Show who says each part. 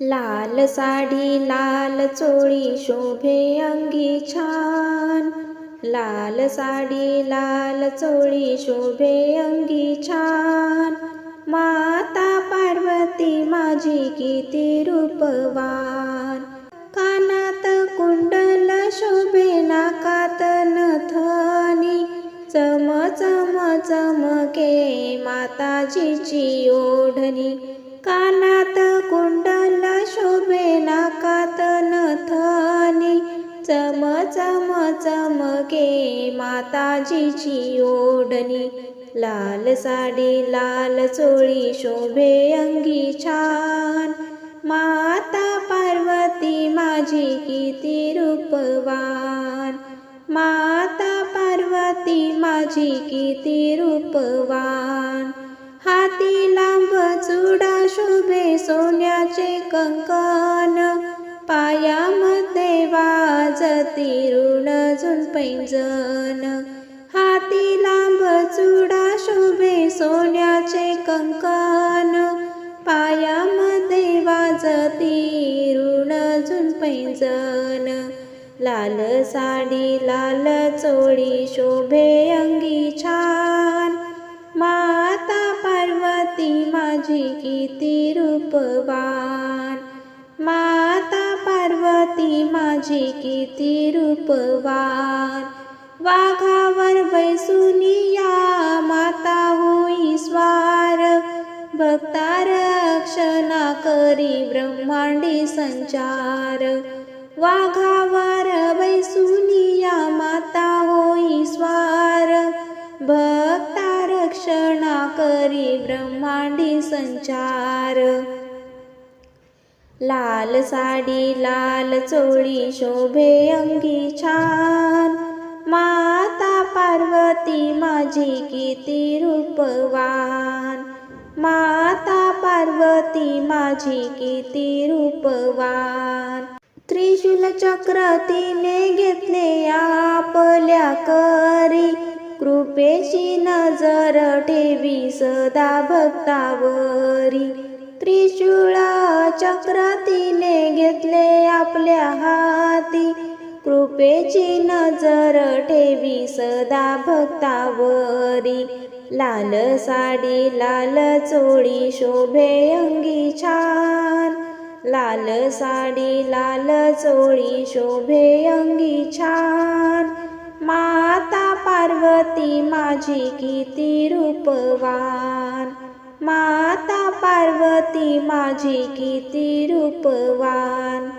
Speaker 1: लाल साडी लाल चोळी शोभे अंगी छान. लाल साडी लाल चोळी शोभे अंगी छान. माता पार्वती माझी किती रूपवान. कानात कुंडल शोभे नाकात नथनी. चम चम चमके माताजीची ओढणी. काना चम चमके माताजीची ओढणी. लाल साडी लाल चोळी शोभे अंगी छान. माता पार्वती माझी किती रूपवान. माता पार्वती माझी किती रूपवान. हातीला वाजती ऋण अजून हाती लांब चुडा शोभे सोन्याचे कंकण. पायामध्ये वाजती ऋण अजून पैंजण. लाल साडी लाल चोळी शोभे अंगी छान. माता पार्वती माझी किती रूपवान. माता माझी किती रूपवान. वाघावर बैसुनिया माता होई स्वार. भक्ता रक्षणा करी ब्रह्मांडी संचार. वाघावर बैसुनिया माता होई स्वार. भक्ता रक्षणा करी ब्रह्मांडी संचार. लाल साडी लाल चोळी शोभे अंगी छान. माता पार्वती माझी किती रूपवान. माता पार्वती माझी किती रूपवान. त्रिशूल चक्र तिने घेतले आपल्या करी. कृपेची नजर ठेवी सदा भक्तावरी. त्रिशूळ चक्र तिने घेतले आपल्या हाती. कृपेची नजर ठेवी सदा भक्तावरी. लाल साडी लाल चोळी शोभे अंगी छान. लाल साडी लाल चोळी शोभे अंगी छान. माता पार्वती माझी किती रूपवान. माता पार्वती माझी किती रूपवान.